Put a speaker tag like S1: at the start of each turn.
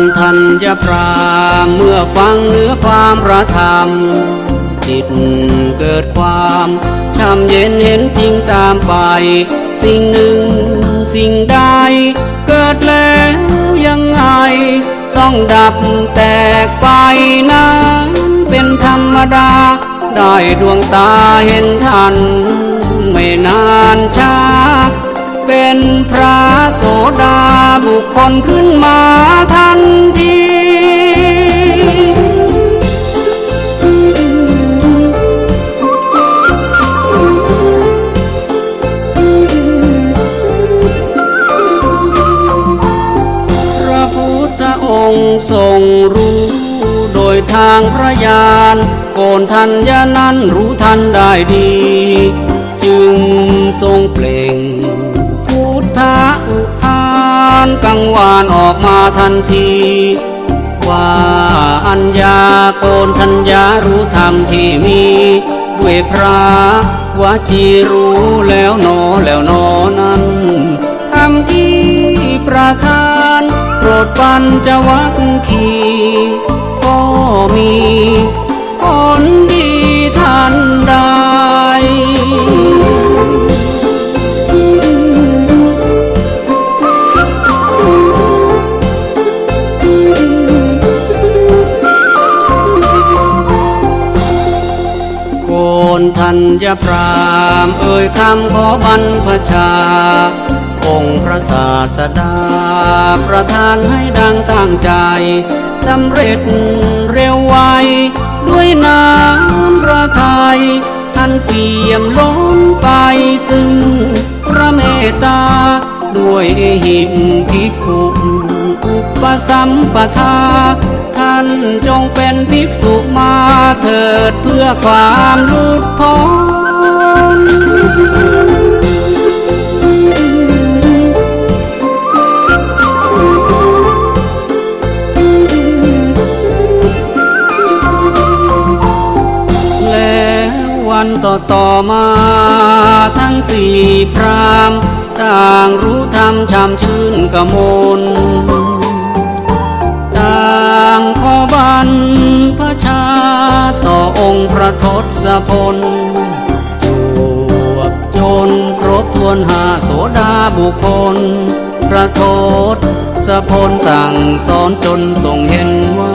S1: นทัญญปรางเมื่อฟังเนื้อความพระธรรม จิตเกิดความช่ำเย็นเห็นจริงตามไป สิ่งหนึ่งสิ่งใดเกิดแล้วยังไง ต้องดับแตกไปนั้นเป็นธรรมดา ได้ดวงตาเห็นทัน คคลขึ้นมาทันทีพระพุทธองค์ทรงรู้โดยทางพระญาณโกนทัญญานั้นรู้ทันได้ดี จึงทรงเปล่งานกังวานออกมาทันที ว่าอัญญาโกนทัญญารู้ธรรมที่มี ด้วยพระวจีรู้แล้วหนอแล้วหนอนั้นธรรมที่ประทานโปรดปัญจวัคคีย์ก็มี นทัญญพรามเอ่ยคำขอบรรพชา องค์พระศาสดา ประทานให้ดังตั้งใจสำเร็จเร็วไว ด้วยน้ำพระทัยอันเปี่ยมล้นไปซึ่งพระเมตตา ด้วยหิมพิคุอุปสัมปทาานจงเป็นภิกษุมาเถิดเพื่อความหลุดพ้นแล้ววันต่อต่อมาทั้งสี่พรามต่างรู้ธรรมชำชื่นกมลันพระชาต่อองค์พระทศพลจวบจนครบทวนหาโสดาบุคคล พระทศพลสั่งสอนจนทรงเห็นว่า